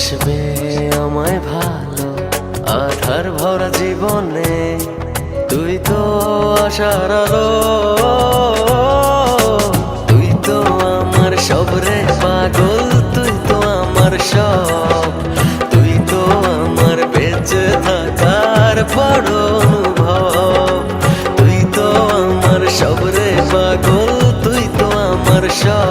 বসবে আমায় ভালো। আধার ভরা জীবনে তুই তো আশার আলো। তুই তো আমার সবরে পাগল, তুই তো আমার সব। তুই তো আমার বেঁচে থাকার বড় অনুভব। তুই তো আমার সবরে পাগল, তুই তো আমার সব।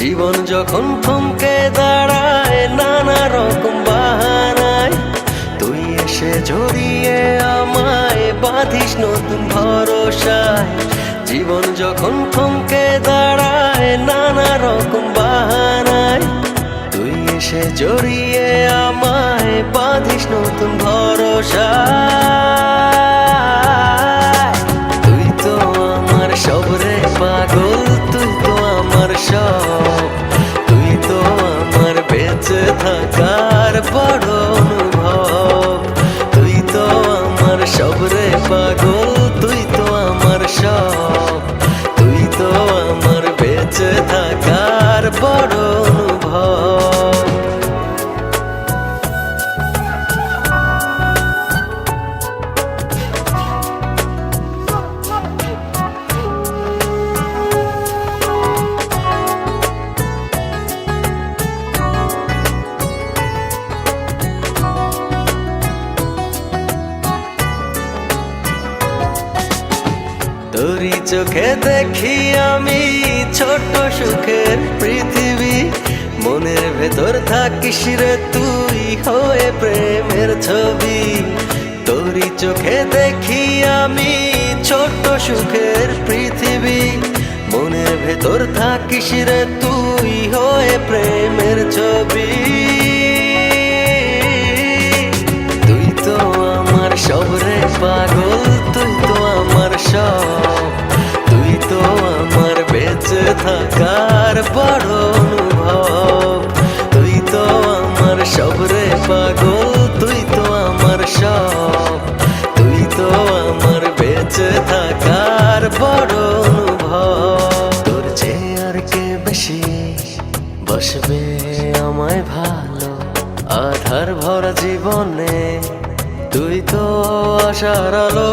জীবন যখন থমকে দাঁড়ায় নানা রকম বাহানায়, তুই এসে জড়িয়ে আমায় বাঁধিস নতুন ভরসায়। জীবন যখন থমকে দাঁড়ায় নানা রকম বাহানায়, তুই এসে জড়িয়ে আমায় বাঁধিস নতুন ভরসায়। পাগল তুই তো আমার সব তুই তো আমার বেঁচে থাকার তোরই চোখে দেখি আমি ছোট সুখের পৃথিবী। মনের ভেতর থাকিস রে তুই, হয়ে প্রেমের ছবি। তোরই চোখে দেখি আমি ছোট সুখের পৃথিবী। মনের ভেতর থাকিস রে তুই, হয়ে প্রেমের ছবি। থাকার বড় অনুভব তুই তো আমার সব রে পাগল, তুই তো আমার সব। তুই তো আমার বেঁচে থাকার বড় অনুভব তোর চেয়ে আর কে বেশি বসবে আমায় ভালো? আধার ভরা জীবনে তুই তো আশার আলো।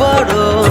বড়